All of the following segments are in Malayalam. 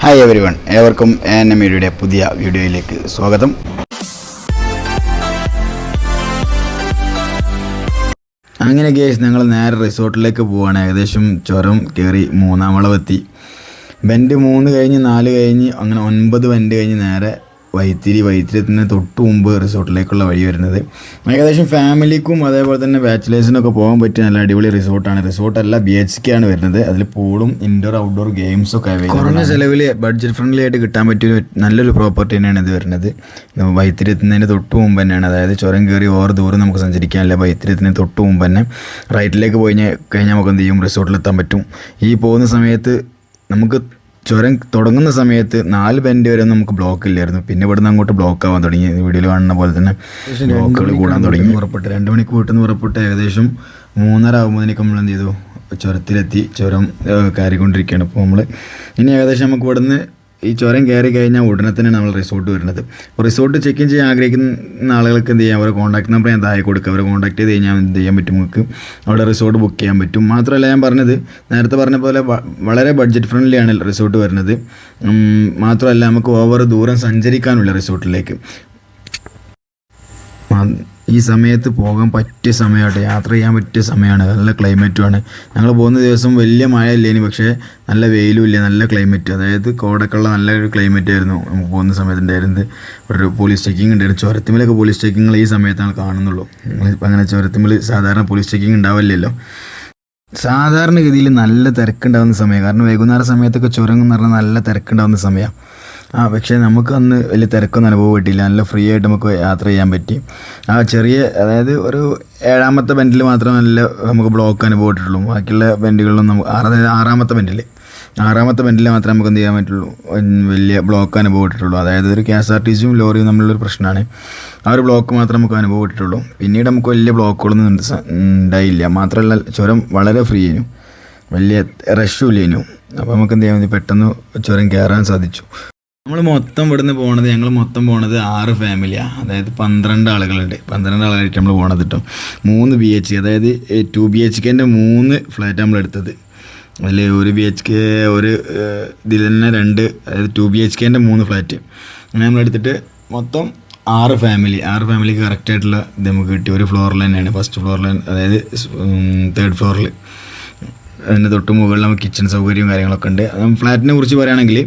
ഹായ് എവരി വൺ ഏവർക്കും എൻ എം മീഡിയയുടെ പുതിയ വീഡിയോയിലേക്ക് സ്വാഗതം. അങ്ങനെ കേസ് ഞങ്ങൾ നേരെ റിസോർട്ടിലേക്ക് പോവാണ്. ഏകദേശം ചുരം കയറി മൂന്നാം വളവെത്തി. ബെൻഡ് മൂന്ന് കഴിഞ്ഞ് നാല് കഴിഞ്ഞ് അങ്ങനെ ഒൻപത് ബെൻഡ് കഴിഞ്ഞ് നേരെ വൈത്തിരി വൈത്തിരി തൊട്ട് മുമ്പ് റിസോർട്ടിലേക്കുള്ള വഴി വരുന്നത്. ഏകദേശം ഫാമിലിക്കും അതേപോലെ തന്നെ ബാച്ചിലേഴ്സിനൊക്കെ പോകാൻ പറ്റിയ നല്ല അടിപൊളി റിസോർട്ടാണ്. റിസോർട്ടല്ല ബി എച്ച് കെ ആണ് വരുന്നത്. അതിൽ പൂളും ഇൻഡോർ ഔട്ട്ഡോർ ഗെയിംസ് ഒക്കെ അവൈലബിൾ കുറഞ്ഞ ചിലവിൽ ബഡ്ജറ്റ് ഫ്രണ്ട്ലി ആയിട്ട് കിട്ടാൻ പറ്റിയ നല്ലൊരു പ്രോപ്പർട്ടി തന്നെയാണ് ഇത് വരുന്നത്. വൈത്തിരി എത്തുന്നതിന് തൊട്ട് മുമ്പ് തന്നെയാണ്. അതായത് ചുരം കയറി ഓർ ദൂരം നമുക്ക് സഞ്ചരിക്കാനില്ല വൈത്തിരി എത്തുന്നതിന് തൊട്ട് മുമ്പ് തന്നെ റൈറ്റിലേക്ക് പോയി കഴിഞ്ഞാൽ നമുക്ക് എന്ത് ചെയ്യും? റിസോർട്ടിലെത്താൻ പറ്റും. ഈ പോകുന്ന സമയത്ത് നമുക്ക് ചുരം തുടങ്ങുന്ന സമയത്ത് നാല് ബെൻഡ് വരെ നമുക്ക് ബ്ലോക്ക് ഇല്ലായിരുന്നു. പിന്നെ ഇവിടുന്ന് അങ്ങോട്ട് ബ്ലോക്ക് ആവാൻ തുടങ്ങി. വീഡിയോയിൽ കാണുന്ന പോലെ തന്നെ ബ്ലോക്കുകൾ കൂടാൻ തുടങ്ങി. പുറപ്പെട്ട്. രണ്ട് മണിക്ക് വീട്ടിൽ നിന്ന് പുറപ്പെട്ട് ഏകദേശം മൂന്നര ആകുമ്പോഴേക്കും നമ്മൾ എന്ത് ചെയ്തു? ചുരത്തിലെത്തി. ചുരം കയറിക്കൊണ്ടിരിക്കുകയാണ്. അപ്പോൾ നമ്മൾ ഇനി ഏകദേശം നമുക്ക് ഇവിടുന്ന് ഈ ചുരം കയറി കഴിഞ്ഞാൽ ഉടനെ തന്നെ നമ്മൾ റിസോർട്ട് വരുന്നത്. അപ്പോൾ റിസോർട്ട് ചെക്ക് ഇൻ ചെയ്യാൻ ആഗ്രഹിക്കുന്ന ആളുകൾക്ക് എന്ത് ചെയ്യാം? അവരെ കോൺടാക്ട് നമ്പർ ഞാൻ താഴെ കൊടുക്കുക അവരെ കോൺടാക്ട് ചെയ്ത് കഴിഞ്ഞാൽ എന്ത് ചെയ്യാൻ പറ്റും നമുക്ക് അവിടെ റിസോർട്ട് ബുക്ക് ചെയ്യാൻ പറ്റും. മാത്രമല്ല ഞാൻ പറഞ്ഞത് നേരത്തെ പറഞ്ഞ പോലെ വളരെ ബഡ്ജറ്റ് ഫ്രണ്ട്ലി ആണ് റിസോർട്ട് വരുന്നത്. മാത്രമല്ല നമുക്ക് ഓവർ ദൂരം സഞ്ചരിക്കാനുള്ള റിസോർട്ടിലേക്ക് ഈ സമയത്ത് പോകാൻ പറ്റിയ സമയമാണ് യാത്ര ചെയ്യാൻ പറ്റിയ സമയമാണ് നല്ല ക്ലൈമറ്റുമാണ് ഞങ്ങൾ പോകുന്ന ദിവസം വലിയ മഴ ഇല്ലേനി പക്ഷേ നല്ല വെയിലും ഇല്ല നല്ല ക്ലൈമറ്റ് അതായത് കോടക്കുള്ള നല്ലൊരു ക്ലൈമറ്റ് ആയിരുന്നു നമുക്ക് പോകുന്ന സമയത്ത് ഉണ്ടായിരുന്നത് ഒരു പോലീസ് ചെക്കിംഗ് ഉണ്ടായിരുന്നു. ചുരത്തിമലൊക്കെ പോലീസ് ചെക്കിങ്ങൾ ഈ സമയത്താണ് കാണുന്നുള്ളൂ. ഞങ്ങൾ അങ്ങനെ ചുരത്തുമ്പിൽ സാധാരണ പോലീസ് ചെക്കിംഗ് ഉണ്ടാവില്ലല്ലോ സാധാരണഗതിയിൽ നല്ല തിരക്കുണ്ടാകുന്ന സമയം കാരണം വൈകുന്നേര സമയത്തൊക്കെ ചുരം എന്ന് പറഞ്ഞാൽ നല്ല തിരക്കുണ്ടാകുന്ന സമയമാണ്. ആ പക്ഷേ നമുക്ക് അന്ന് വലിയ തിരക്കൊന്നും അനുഭവപ്പെട്ടില്ല. നല്ല ഫ്രീ ആയിട്ട് നമുക്ക് യാത്ര ചെയ്യാൻ പറ്റി. ആ ചെറിയ അതായത് ഒരു ഏഴാമത്തെ ബെൻഡിൽ മാത്രം നല്ല നമുക്ക് ബ്ലോക്ക് അനുഭവപ്പെട്ടിട്ടുള്ളൂ. ബാക്കിയുള്ള ബെൻഡുകളിലും നമുക്ക് ആറ് ആറാമത്തെ ബെൻഡിൽ ആറാമത്തെ ബെൻഡിൽ മാത്രമേ നമുക്ക് എന്ത് ചെയ്യാൻ പറ്റുള്ളൂ. വലിയ ബ്ലോക്ക് അനുഭവപ്പെട്ടിട്ടുള്ളൂ. അതായത് ഒരു കെ എസ് ആർ ടി സിയും ലോറിയും തമ്മിലുള്ളൊരു പ്രശ്നമാണ് ആ ഒരു ബ്ലോക്ക് മാത്രമേ നമുക്ക് അനുഭവപ്പെട്ടിട്ടുള്ളൂ. പിന്നീട് നമുക്ക് വലിയ ബ്ലോക്കുകളൊന്നും ഉണ്ടായില്ല മാത്രമല്ല ചുരം വളരെ ഫ്രീ ആയിരുന്നു. വലിയ റഷും ഇല്ലേനു അപ്പോൾ നമുക്ക് എന്ത് ചെയ്യാൻ പെട്ടെന്ന് ചുരം കയറാൻ സാധിച്ചു. നമ്മൾ മൊത്തം ഇവിടുന്ന് പോണത് ഞങ്ങൾ മൊത്തം പോണത് ആറ് ഫാമിലിയാണ് അതായത് പന്ത്രണ്ട് ആളുകളുണ്ട്. പന്ത്രണ്ട് ആളുകളായിട്ട് നമ്മൾ പോണത് കേട്ടോ മൂന്ന് ബി എച്ച് അതായത് ടു ബി എച്ച് കെന്റെ മൂന്ന് ഫ്ലാറ്റ് നമ്മൾ എടുത്തത്. അതിൽ ഒരു ബി എച്ച് കെ ഒരു ഇതിൽ തന്നെ രണ്ട് അതായത് ടു ബി എച്ച് കെന്റെ മൂന്ന് ഫ്ലാറ്റ് അങ്ങനെ നമ്മൾ എടുത്തിട്ട് മൊത്തം ആറ് ഫാമിലി ആറ് ഫാമിലിക്ക് കറക്റ്റായിട്ടുള്ള ഇത് നമുക്ക് കിട്ടി. ഒരു ഫ്ലോറിൽ തന്നെയാണ്. ഫസ്റ്റ് ഫ്ലോറിൽ അതായത് തേർഡ് ഫ്ലോറിൽ അതിന്റെ തൊട്ട് മുകളിൽ നമുക്ക് കിച്ചൺ സൗകര്യവും കാര്യങ്ങളൊക്കെ ഉണ്ട്. ഫ്ലാറ്റിനെ കുറിച്ച് പറയുകയാണെങ്കിൽ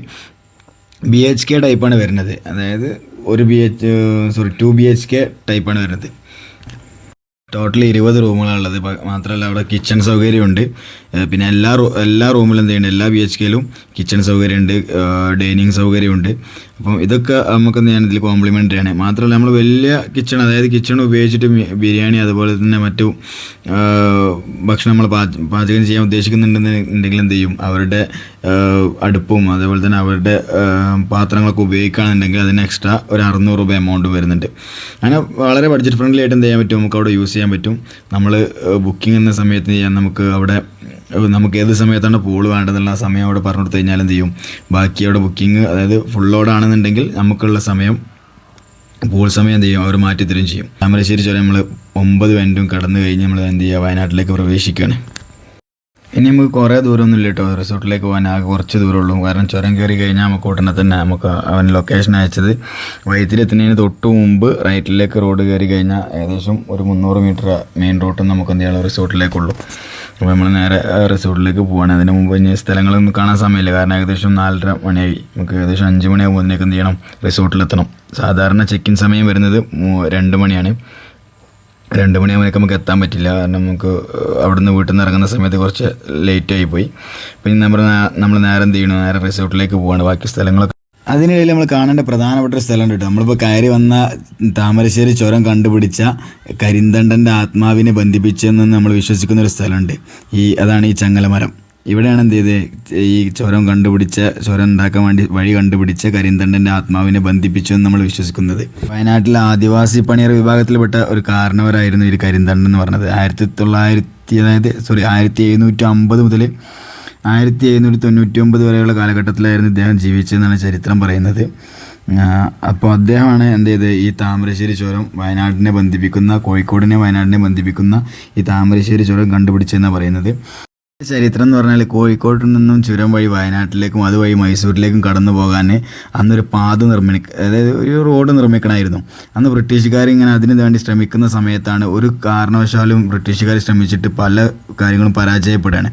ബി എച്ച് കെ ടൈപ്പാണ് വരുന്നത്. അതായത് ഒരു B H sorry two B H K ടൈപ്പാണ് വരുന്നത്. ടോട്ടൽ ഇരുപത് റൂമുകളുള്ളത് പ- മാത്രമല്ല അവിടെ കിച്ചൺ സൗകര്യമുണ്ട് പിന്നെ എല്ലാ എല്ലാ റൂമിലും എന്ത് ചെയ്യുന്നുണ്ട്? എല്ലാ ബി എച്ച് കെയിലും കിച്ചൺ സൗകര്യമുണ്ട് ഡൈനിങ് സൗകര്യമുണ്ട് അപ്പം ഇതൊക്കെ നമുക്ക് ഞാൻ കോംപ്ലിമെന്ററി ആണ് മാത്രമല്ല നമ്മൾ വലിയ കിച്ചൺ അതായത് കിച്ചൺ ഉപയോഗിച്ചിട്ട് ബിരിയാണി അതുപോലെ തന്നെ മറ്റു ഭക്ഷണം നമ്മൾ പാചകം ചെയ്യാൻ ഉദ്ദേശിക്കുന്നുണ്ടെന്നുണ്ടെങ്കിൽ എന്ത് ചെയ്യും? അവരുടെ അടുപ്പും അതേപോലെ തന്നെ അവരുടെ പാത്രങ്ങളൊക്കെ ഉപയോഗിക്കുകയാണെന്നുണ്ടെങ്കിൽ അതിന് എക്സ്ട്രാ ഒരു അറുന്നൂറ് രൂപ എമൗണ്ട് വരുന്നുണ്ട്. അങ്ങനെ വളരെ ബഡ്ജറ്റ് ഫ്രണ്ട്ലി ആയിട്ട് എന്ത് ചെയ്യാൻ പറ്റും? നമുക്ക് അവിടെ യൂസ് ചെയ്യാൻ പറ്റും. നമ്മൾ ബുക്കിംഗ് എന്ന സമയത്ത് ചെയ്യാൻ നമുക്ക് അവിടെ നമുക്ക് ഏത് സമയത്താണ് പൂൾ വേണ്ടതെന്നുള്ള സമയം അവിടെ പറഞ്ഞു കൊടുത്തു കഴിഞ്ഞാൽ എന്ത് ചെയ്യും? ബാക്കി അവിടെ ബുക്കിംഗ് അതായത് ആണെന്നുണ്ടെങ്കിൽ നമുക്കുള്ള സമയം പൂൾ സമയം എന്ത് ചെയ്യും? അവർ മാറ്റി തരും ചെയ്യും. താമരശ്ശേരി ചുരം നമ്മൾ ഒമ്പത് വെന്റും കടന്നു കഴിഞ്ഞ് നമ്മൾ എന്ത് ചെയ്യുക? വയനാട്ടിലേക്ക് പ്രവേശിക്കുകയാണ്. ഇനി നമുക്ക് കുറേ ദൂരമൊന്നുമില്ല കേട്ടോ. റിസോർട്ടിലേക്ക് പോകാൻ ആകെ കുറച്ച് ദൂരമുള്ളൂ കാരണം ചുരം കയറി കഴിഞ്ഞാൽ നമുക്ക് ഉടനെ തന്നെ നമുക്ക് അവൻ ലൊക്കേഷൻ അയച്ചത്. വൈത്തിലെത്തുന്നതിന് തൊട്ട് മുമ്പ് റൈറ്റിലേക്ക് റോഡ് കയറി കഴിഞ്ഞാൽ ഏകദേശം ഒരു മുന്നൂറ് മീറ്റർ മെയിൻ റോട്ടും നമുക്ക് എന്ത് ചെയ്യാനുള്ള റിസോർട്ടിലേക്കുള്ളൂ അപ്പോൾ നമ്മൾ നേരെ റിസോർട്ടിലേക്ക് പോവാണ്. അതിന് മുമ്പ് ഇനി സ്ഥലങ്ങളൊന്നും കാണാൻ സമയമില്ല. കാരണം ഏകദേശം നാലര മണിയായി. നമുക്ക് ഏകദേശം അഞ്ച് മണിയാകുമ്പോഴത്തേക്ക് എന്ത് ചെയ്യണം? റിസോർട്ടിലെത്തണം സാധാരണ ചെക്ക് ഇൻ സമയം വരുന്നത് രണ്ട് മണിയാണ്. രണ്ട് മണിയാകുമ്പോഴേക്ക് നമുക്ക് എത്താൻ പറ്റില്ല. കാരണം നമുക്ക് അവിടുന്ന് വീട്ടിൽ നിന്ന് ഇറങ്ങുന്ന സമയത്ത് കുറച്ച് ലേറ്റ് ആയി പോയി. പിന്നെ നമ്മൾ നമ്മൾ നേരെ എന്ത് ചെയ്യണം? നേരെ റിസോർട്ടിലേക്ക് പോവാണ്. ബാക്കി സ്ഥലങ്ങളൊക്കെ അതിനിടയിൽ നമ്മൾ കാണേണ്ട പ്രധാനപ്പെട്ട ഒരു സ്ഥലമുണ്ട് കേട്ടോ. നമ്മളിപ്പോൾ കയറി വന്ന താമരശ്ശേരി ചുരം കണ്ടുപിടിച്ച കരിന്തണ്ടന്റെ ആത്മാവിനെ ബന്ധിപ്പിച്ചെന്ന് നമ്മൾ വിശ്വസിക്കുന്ന ഒരു സ്ഥലമുണ്ട്. ഈ അതാണ് ഈ ചങ്ങലമരം. ഇവിടെയാണ് എന്ത് ചെയ്ത്? ഈ ചുരം കണ്ടുപിടിച്ച ചുരം ഉണ്ടാക്കാൻ വേണ്ടി വഴി കണ്ടുപിടിച്ച കരിന്തണ്ടന്റെ ആത്മാവിനെ ബന്ധിപ്പിച്ചു എന്ന് നമ്മൾ വിശ്വസിക്കുന്നത്. വയനാട്ടിലെ ആദിവാസി പണിയർ വിഭാഗത്തിൽപ്പെട്ട ഒരു കാരണവരായിരുന്നു ഈ കരിന്തണ്ടൻ എന്ന് പറഞ്ഞത്. ആയിരത്തി തൊള്ളായിരത്തി അതായത് സോറി ആയിരത്തി എഴുന്നൂറ്റി അമ്പത് മുതൽ ആയിരത്തി എഴുന്നൂറ്റി തൊണ്ണൂറ്റി ഒമ്പത് വരെയുള്ള കാലഘട്ടത്തിലായിരുന്നു ഇദ്ദേഹം ജീവിച്ചതെന്നാണ് ചരിത്രം പറയുന്നത്. അപ്പോൾ അദ്ദേഹമാണ് എന്ത് ചെയ്ത് ഈ താമരശ്ശേരി ചുരം വയനാടിനെ ബന്ധിപ്പിക്കുന്ന കോഴിക്കോടിനെ വയനാടിനെ ബന്ധിപ്പിക്കുന്ന ഈ താമരശ്ശേരി ചുരം കണ്ടുപിടിച്ചതെന്നാണ് പറയുന്നത്. ചരിത്രം എന്ന് പറഞ്ഞാൽ കോഴിക്കോട് നിന്നും ചുരം വഴി വയനാട്ടിലേക്കും അതുവഴി മൈസൂരിലേക്കും കടന്നു പോകാൻ അന്നൊരു പാത നിർമ്മിക്ക അതായത് ഒരു റോഡ് നിർമ്മിക്കണമായിരുന്നു. അന്ന് ബ്രിട്ടീഷുകാർ ഇങ്ങനെ അതിനു വേണ്ടി ശ്രമിക്കുന്ന സമയത്താണ് ഒരു കാരണവശാലും ബ്രിട്ടീഷുകാർ ശ്രമിച്ചിട്ട് പല കാര്യങ്ങളും പരാജയപ്പെടുകയാണ്.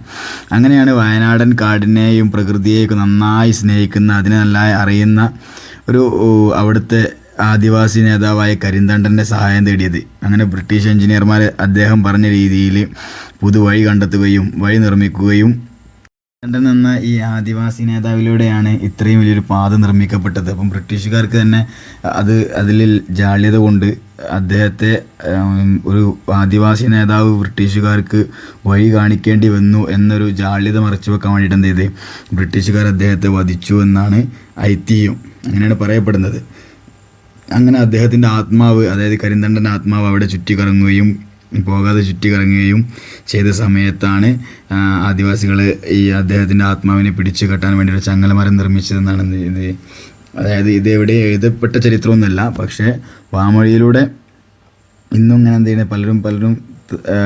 അങ്ങനെയാണ് വയനാടൻ കാടിനെയും പ്രകൃതിയെയും നന്നായി സ്നേഹിക്കുന്ന അതിനെ നന്നായി അറിയുന്ന ഒരു അവിടുത്തെ ആദിവാസി നേതാവായ കരിന്തണ്ടന്റെ സഹായം തേടിയത്. അങ്ങനെ ബ്രിട്ടീഷ് എഞ്ചിനീയർമാർ അദ്ദേഹം പറഞ്ഞ രീതിയിൽ പുതുവഴി കണ്ടെത്തുകയും വഴി നിർമ്മിക്കുകയും കരിന്തണ്ടൻ എന്ന ഈ ആദിവാസി നേതാവിലൂടെയാണ് ഇത്രയും വലിയൊരു പാത നിർമ്മിക്കപ്പെട്ടത്. അപ്പം ബ്രിട്ടീഷുകാർക്ക് തന്നെ അത് അതിൽ ജാള്യത കൊണ്ട് അദ്ദേഹത്തെ ഒരു ആദിവാസി നേതാവ് ബ്രിട്ടീഷുകാർക്ക് വഴി കാണിക്കേണ്ടി വന്നു എന്നൊരു ജാള്യത മറച്ചു വെക്കാൻ വേണ്ടിയിട്ട് എന്ത് ചെയ്ത് ബ്രിട്ടീഷുകാർ അദ്ദേഹത്തെ വധിച്ചു എന്നാണ് ഐതിഹ്യം. അങ്ങനെയാണ് പറയപ്പെടുന്നത്. അങ്ങനെ അദ്ദേഹത്തിന്റെ ആത്മാവ് അതായത് കരിന്തണ്ടന്റെ ആത്മാവ് അവിടെ ചുറ്റിക്കറങ്ങുകയും പോകാതെ ചുറ്റിക്കറങ്ങുകയും ചെയ്ത സമയത്താണ് ആദിവാസികൾ ഈ അദ്ദേഹത്തിന്റെ ആത്മാവിനെ പിടിച്ചു കെട്ടാൻ വേണ്ടി ഒരു ചങ്ങലമരം നിർമ്മിച്ചതെന്നാണ് ഇത് അതായത് ഇത് എവിടെ എഴുതപ്പെട്ട ചരിത്രമൊന്നുമല്ല പക്ഷേ വാമൊഴിയിലൂടെ ഇന്നും ഇങ്ങനെ എന്ത് ചെയ്യുന്നത് പലരും പലരും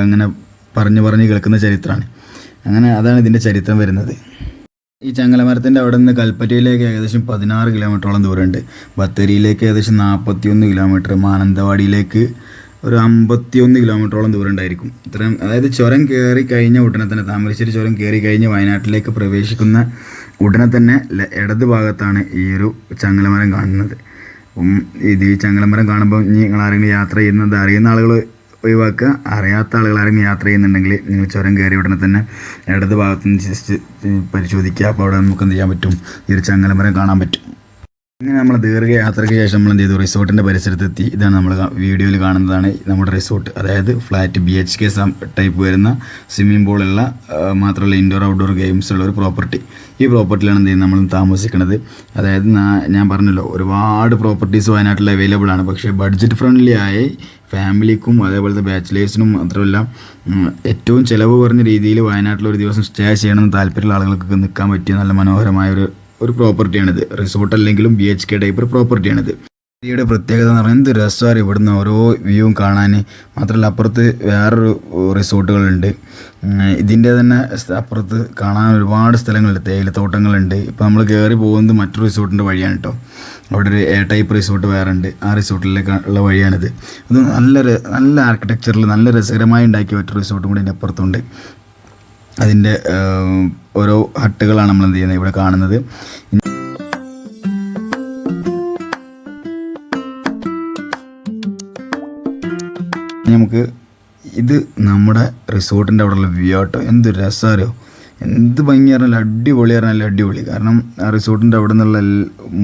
അങ്ങനെ പറഞ്ഞു പറഞ്ഞ് കേൾക്കുന്ന ചരിത്രമാണ്. അങ്ങനെ അതാണ് ഇതിന്റെ ചരിത്രം വരുന്നത്. ഈ ചങ്ങലമരത്തിന്റെ അവിടെ നിന്ന് കൽപ്പറ്റയിലേക്ക് ഏകദേശം പതിനാറ് കിലോമീറ്ററോളം ദൂരമുണ്ട്. ബത്തേരിയിലേക്ക് ഏകദേശം നാൽപ്പത്തിയൊന്ന് കിലോമീറ്റർ മാനന്തവാടിയിലേക്ക് ഒരു അമ്പത്തിയൊന്ന് കിലോമീറ്ററോളം ദൂരം ഉണ്ടായിരിക്കും ഇത്രയും അതായത് ചുരം കയറി കഴിഞ്ഞ ഉടനെ തന്നെ താമരശ്ശേരി ചുരം കയറി കഴിഞ്ഞ് വയനാട്ടിലേക്ക് പ്രവേശിക്കുന്ന ഉടനെ തന്നെ ഇടത് ഭാഗത്താണ് ഈ ഒരു ചങ്ങലമരം കാണുന്നത്. അപ്പം ഇത് ഈ ചങ്ങലമരം കാണുമ്പോൾ ഇനി നിങ്ങൾ ആരെങ്കിലും യാത്ര ചെയ്യുന്നത് അറിയുന്ന ആളുകൾ ഒഴിവാക്കുക. അറിയാത്ത ആളുകൾ ആരെങ്കിലും യാത്ര ചെയ്യുന്നുണ്ടെങ്കിൽ നിങ്ങൾ ചുരം കയറി ഉടനെ തന്നെ ഇടത് ഭാഗത്ത് നിന്ന് ജസ്റ്റ് പരിശോധിക്കുക. അപ്പോൾ അവിടെ നമുക്ക് എന്ത് ചെയ്യാൻ പറ്റും? ഈ ഒരു ചങ്ങലമരം കാണാൻ പറ്റും. അങ്ങനെ നമ്മൾ ദീർഘയാത്രയ്ക്ക് ശേഷം നമ്മൾ എന്ത് ചെയ്തു? റിസോർട്ടിന്റെ പരിസരത്തെത്തി. ഇതാണ് നമ്മൾ വീഡിയോയിൽ കാണുന്നതാണ് നമ്മുടെ റിസോർട്ട്. അതായത് flat B H K type വരുന്ന സ്വിമ്മിംഗ് പൂളുള്ള മാത്രമല്ല ഇൻഡോർ ഔട്ട്ഡോർ ഗെയിംസ് ഉള്ള ഒരു പ്രോപ്പർട്ടി ഈ പ്രോപ്പർട്ടിയിലാണ് എന്ത് ചെയ്യുന്നത്? നമ്മൾ താമസിക്കുന്നത്. അതായത് ഞാൻ പറഞ്ഞല്ലോ ഒരുപാട് പ്രോപ്പർട്ടീസ് വയനാട്ടിൽ അവൈലബിൾ ആണ്. പക്ഷേ ബഡ്ജറ്റ് ഫ്രണ്ട്ലി ആയി ഫാമിലിക്കും അതേപോലത്തെ ബാച്ചിലേഴ്സിനും മാത്രമല്ല ഏറ്റവും ചിലവ് കുറഞ്ഞ രീതിയിൽ വയനാട്ടിൽ ഒരു ദിവസം സ്റ്റേ ചെയ്യണമെന്ന് താല്പര്യമുള്ള ആളുകൾക്ക് നിൽക്കാൻ പറ്റിയ നല്ല മനോഹരമായ ഒരു ഒരു പ്രോപ്പർട്ടിയാണിത്. റിസോർട്ട് അല്ലെങ്കിലും ബി എച്ച് കെ ടൈപ്പ് ഒരു പ്രോപ്പർട്ടിയാണിത്. ഇതിയുടെ പ്രത്യേകത എന്ന് പറഞ്ഞാൽ എന്ത് രസമാണ് ഇവിടുന്ന് ഓരോ വ്യൂവും കാണാൻ. മാത്രമല്ല അപ്പുറത്ത് വേറൊരു റിസോർട്ടുകളുണ്ട്. ഇതിന്റെ തന്നെ അപ്പുറത്ത് കാണാൻ ഒരുപാട് സ്ഥലങ്ങളുണ്ട്. തേയിലത്തോട്ടങ്ങളുണ്ട്. ഇപ്പോൾ നമ്മൾ കയറി പോകുന്നത് മറ്റൊരു റിസോർട്ടിന്റെ വഴിയാണ് കേട്ടോ അവിടെ ഒരു എ ടൈപ്പ് റിസോർട്ട് വേറെ ഉണ്ട്. ആ റിസോർട്ടിലേക്ക് ഉള്ള വഴിയാണിത്. ഇത് നല്ലൊരു നല്ല ആർക്കിടെക്ചറിൽ നല്ല രസകരമായി ഉണ്ടാക്കിയ മറ്റൊരു റിസോർട്ടും കൂടി ഇതിന്റെ അപ്പുറത്തുണ്ട്. അതിന്റെ ഓരോ ഹട്ടുകളാണ് നമ്മൾ എന്ത് ചെയ്യുന്നത് ഇവിടെ കാണുന്നത്. നമുക്ക് ഇത് നമ്മുടെ റിസോർട്ടിന്റെ അവിടെയുള്ള വ്യൂ ആട്ടോ. എന്ത് രസമാരോ എന്ത് ഭംഗി പറഞ്ഞാൽ അടിപൊളി പറഞ്ഞാൽ അടിപൊളി. കാരണം ആ റിസോർട്ടിന്റെ അവിടെ നിന്നുള്ള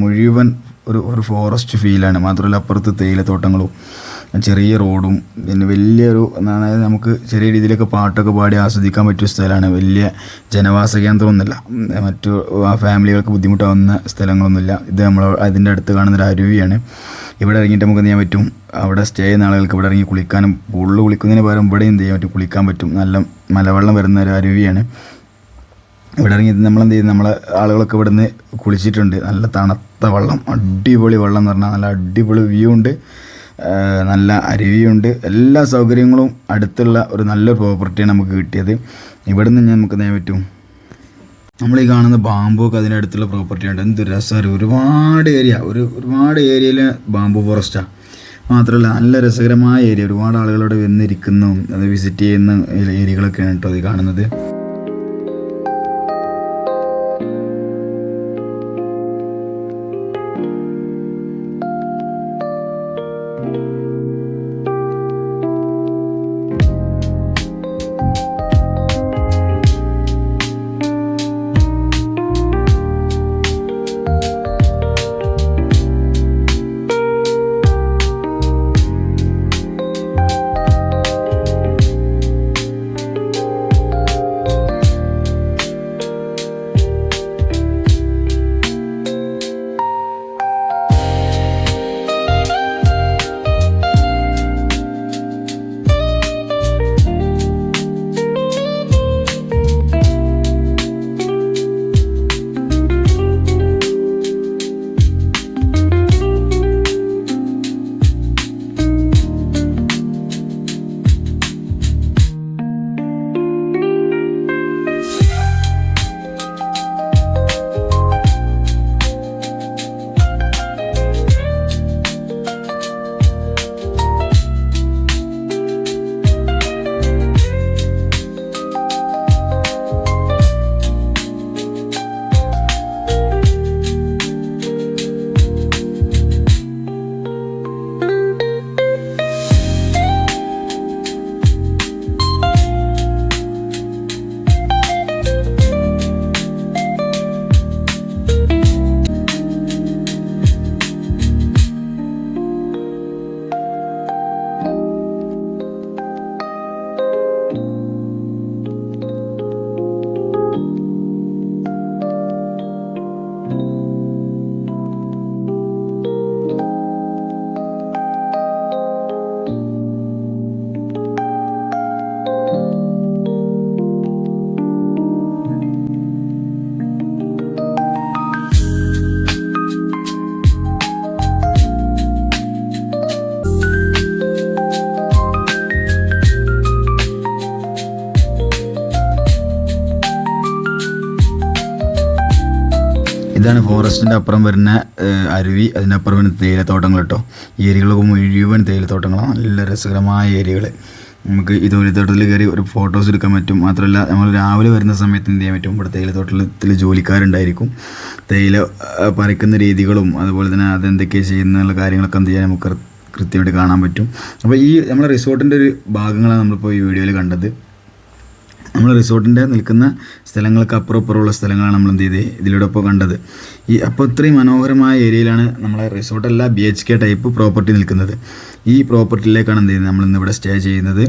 മുഴുവൻ ഒരു ഒരു ഫോറസ്റ്റ് ഫീലാണ് മാത്രമല്ല അപ്പുറത്ത് തേയിലത്തോട്ടങ്ങളും ചെറിയ റോഡും പിന്നെ വലിയൊരു അതായത് നമുക്ക് ചെറിയ രീതിയിലൊക്കെ പാട്ടൊക്കെ പാടി ആസ്വദിക്കാൻ പറ്റിയ സ്ഥലമാണ്. വലിയ ജനവാസ കേന്ദ്രമൊന്നുമില്ല മറ്റു ഫാമിലികൾക്ക് ബുദ്ധിമുട്ടാവുന്ന സ്ഥലങ്ങളൊന്നുമില്ല. ഇത് നമ്മൾ അതിന്റെ അടുത്ത് കാണുന്ന ഒരു അരുവിയാണ്. ഇവിടെ ഇറങ്ങിയിട്ട് നമുക്ക് ചെയ്യാൻ പറ്റും? അവിടെ സ്റ്റേ ചെയ്യുന്ന ആളുകൾക്ക് ഇവിടെ ഇറങ്ങി കുളിക്കാനും പൂളിൽ കുളിക്കുന്നതിന് പകരം ഇവിടെ എന്ത് ചെയ്യാൻ പറ്റും? കുളിക്കാൻ പറ്റും. നല്ല മലവെള്ളം വരുന്ന ഒരു അരുവിയാണ്. ഇവിടെ ഇറങ്ങി നമ്മൾ എന്ത് ചെയ്യും? നമ്മളെ ആളുകളൊക്കെ ഇവിടെ നിന്ന് കുളിച്ചിട്ടുണ്ട്. നല്ല തണുത്ത വെള്ളം അടിപൊളി വെള്ളം എന്ന് പറഞ്ഞാൽ നല്ല അടിപൊളി വ്യൂ ഉണ്ട്. നല്ല അരുവിയുണ്ട്. എല്ലാ സൗകര്യങ്ങളും അടുത്തുള്ള ഒരു നല്ല പ്രോപ്പർട്ടിയാണ് നമുക്ക് കിട്ടിയത്. ഇവിടെ നിന്ന് നമുക്ക് എന്ത് പറ്റും. നമ്മൾ ഈ കാണുന്ന ബാമ്പുക്ക് അതിനടുത്തുള്ള പ്രോപ്പർട്ടിയാണ് എന്ത് രസമാണ് ഒരുപാട് ഏരിയ ഒരു ഒരുപാട് ഏരിയയിൽ ബാമ്പു ഫോറസ്റ്റാണ് മാത്രമല്ല നല്ല രസകരമായ ഏരിയ ഒരുപാട് ആളുകളോട് വന്നിരിക്കുന്നു. അത് വിസിറ്റ് ചെയ്യുന്ന ഏരിയകളൊക്കെയാണ് കേട്ടോ അത് കാണുന്നത്. ഇതാണ് ഫോറസ്റ്റിന്റെ അപ്പുറം വരുന്ന അരുവി. അതിനപ്പുറം വരുന്ന തേയിലത്തോട്ടങ്ങൾ കേട്ടോ. ഏരിയകളൊക്കെ മുഴുവൻ തേയിലത്തോട്ടങ്ങളാണ്. നല്ല രസകരമായ ഏരിയകൾ നമുക്ക് ഈ തൊഴിലത്തോട്ടത്തിൽ കയറി ഒരു ഫോട്ടോസ് എടുക്കാൻ പറ്റും. മാത്രമല്ല നമ്മൾ രാവിലെ വരുന്ന സമയത്ത് എന്ത് ചെയ്യാൻ പറ്റും? ഇവിടെ തേയിലത്തോട്ടത്തിൽ ജോലിക്കാരുണ്ടായിരിക്കും. തേയില പറിക്കുന്ന രീതികളും അതുപോലെ തന്നെ അതെന്തൊക്കെയാണ് ചെയ്യുന്നുള്ള കാര്യങ്ങളൊക്കെ എന്ത് ചെയ്യാൻ നമുക്ക് കൃത്യമായിട്ട് കാണാൻ പറ്റും. അപ്പോൾ ഈ നമ്മുടെ റിസോർട്ടിന്റെ ഒരു ഭാഗങ്ങളാണ് നമ്മളിപ്പോൾ ഈ വീഡിയോയിൽ കണ്ടത്. നമ്മൾ റിസോർട്ടിന്റെ നിൽക്കുന്ന സ്ഥലങ്ങൾക്ക് അപ്പുറം അപ്പുറമുള്ള സ്ഥലങ്ങളാണ് നമ്മൾ എന്ത് ചെയ്തത് ഇതിലൂടെ ഇപ്പോൾ കണ്ടത്. ഈ അപ്പോൾ ഇത്രയും മനോഹരമായ ഏരിയയിലാണ് നമ്മളെ റിസോർട്ടല്ല B H K type property നിൽക്കുന്നത്. ഈ പ്രോപ്പർട്ടിയിലേക്കാണ് എന്ത് ചെയ്യുന്നത്? നമ്മൾ ഇന്ന് ഇവിടെ സ്റ്റേ ചെയ്യുന്നത്.